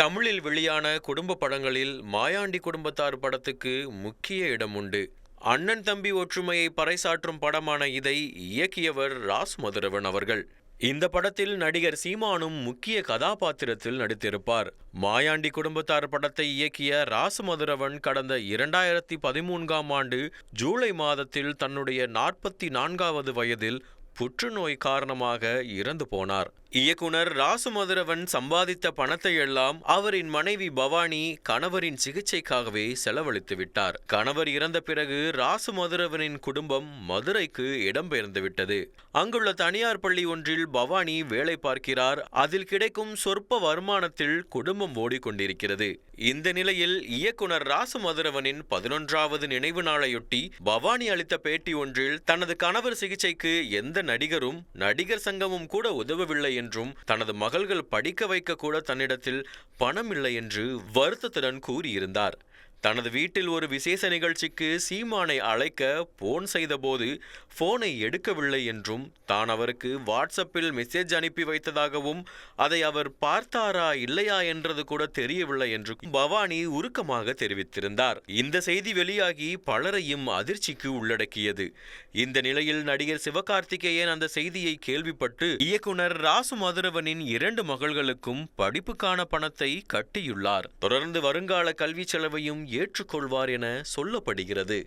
தமிழில் வெளியான குடும்ப படங்களில் மாயாண்டி குடும்பத்தார் படத்துக்கு முக்கிய இடம் உண்டு. அண்ணன் தம்பி ஒற்றுமையை பறைசாற்றும் படமான இதை இயக்கியவர் ராஸ் மதுரவன் அவர்கள். இந்த படத்தில் நடிகர் சீமானும் முக்கிய கதாபாத்திரத்தில் நடித்திருப்பார். மாயாண்டி குடும்பத்தார் படத்தை இயக்கிய ராஸ் மதுரவன் கடந்த இரண்டாயிரத்தி பதிமூன்காம் ஆண்டு ஜூலை மாதத்தில் தன்னுடைய நாற்பத்தி நான்காவது வயதில் புற்றுநோய் காரணமாக இறந்து போனார். இயக்குனர் ராசுமதுரவன் சம்பாதித்த பணத்தை எல்லாம் அவரின் மனைவி பவானி கணவரின் சிகிச்சைக்காகவே செலவழித்து விட்டார். கணவர் இறந்த பிறகு ராசு மதுரவனின் குடும்பம் மதுரைக்கு இடம்பெயர்ந்து விட்டது. அங்குள்ள தனியார் பள்ளி ஒன்றில் பவானி வேலை பார்க்கிறார். அதில் கிடைக்கும் சொற்ப வருமானத்தில் குடும்பம் ஓடிக்கொண்டிருக்கிறது. இந்த நிலையில் இயக்குனர் ராசு மதுரவனின் பதினொன்றாவது நினைவு நாளையொட்டி பவானி அளித்த பேட்டி ஒன்றில் தனது கணவர் சிகிச்சைக்கு எந்த நடிகரும் நடிகர் சங்கமும் கூட உதவவில்லை என்றும் தனது மகள்கள் படிக்க வைக்க கூட தன்னிடத்தில் பணம் இல்லை என்று வருத்தத்துடன் கூறியிருந்தார். தனது வீட்டில் ஒரு விசேஷ நிகழ்ச்சிக்கு சீமானை அழைக்க போன் செய்தபோது போனை எடுக்கவில்லை என்றும் தான் அவருக்கு வாட்ஸ்அப்பில் மெசேஜ் அனுப்பி வைத்ததாகவும் அதை அவர் பார்த்தாரா இல்லையா என்றது கூட தெரியவில்லை என்று பவானி உருக்கமாக தெரிவித்திருந்தார். இந்த செய்தி வெளியாகி பலரையும் அதிர்ச்சிக்கு உள்ளடக்கியது. இந்த நிலையில் நடிகர் சிவகார்த்திகேயன் அந்த செய்தியை கேள்விப்பட்டு இயக்குனர் ராசு மதுரவனின் இரண்டு மகள்களுக்கும் படிப்புக்கான பணத்தை கட்டியுள்ளார். தொடர்ந்து வருங்கால கல்வி செலவையும் ஏற்றுக்கொள்வார் என சொல்லப்படுகிறது.